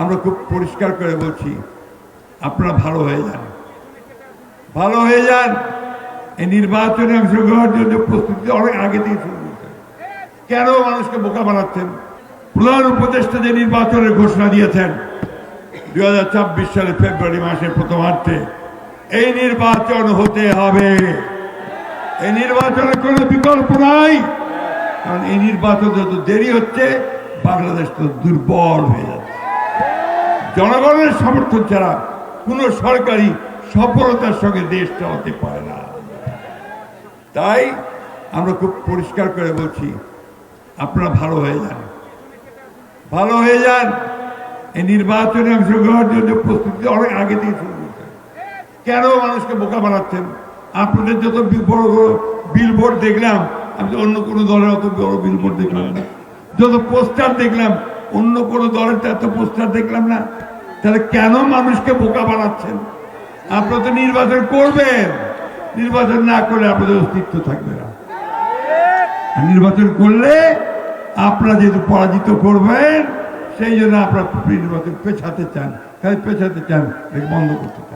আমরা খুব পরিষ্কার করে বলছি, আপনারা ভালো হয়ে যান। ভালো হয়ে যান, এই নির্বাচনে অংশগ্রহণের জন্য প্রস্তুতি অনেক আগে থেকে শুরু করছেন কেন মানুষকে বোকা বানাচ্ছেন? প্রধান উপদেষ্টা যে নির্বাচনের ঘোষণা দিয়েছেন, দুই হাজার ছাব্বিশ সালে ফেব্রুয়ারি মাসের প্রথমার্ধে, এই নির্বাচন হতে হবে। এই নির্বাচনের কোনো বিকল্প নাই, কারণ এই নির্বাচন যত দেরি হচ্ছে, বাংলাদেশ তো দুর্বল হয়ে যাচ্ছে। জনগণের সমর্থন ছাড়া কোন সরকারি সফলতার সঙ্গে দেশ চালাতে পারে না। তাই আমরা খুব পরিষ্কার করে বলছি, আপনারা ভালো হয়ে যান। ভালো হয়ে যান, এই নির্বাচনে অংশগ্রহণের জন্য প্রস্তুতি অনেক আগে থেকে শুরু করছেন। কেন মানুষকে বোকা বানাচ্ছেন? আপনাদের যত বড় বড় বিলবোর্ড দেখলাম, আমি তো অন্য কোনো দলের অত বড় বিলবোর্ড দেখলাম না। যত পোস্টার দেখলাম, অন্য কোনো দলের এত পোস্টার দেখলাম না। তাহলে কেন মানুষকে বোকা বানাচ্ছেন? আপনারা তো নির্বাচন করবেন। নির্বাচন না করলে আপনাদের অস্তিত্ব থাকবে না। নির্বাচন করলে আপনারা যেহেতু পরাজিত করবেন, সেই জন্য আপনারা নির্বাচন পেছাতে চান। পেছাতে চান বন্ধ করতে চান।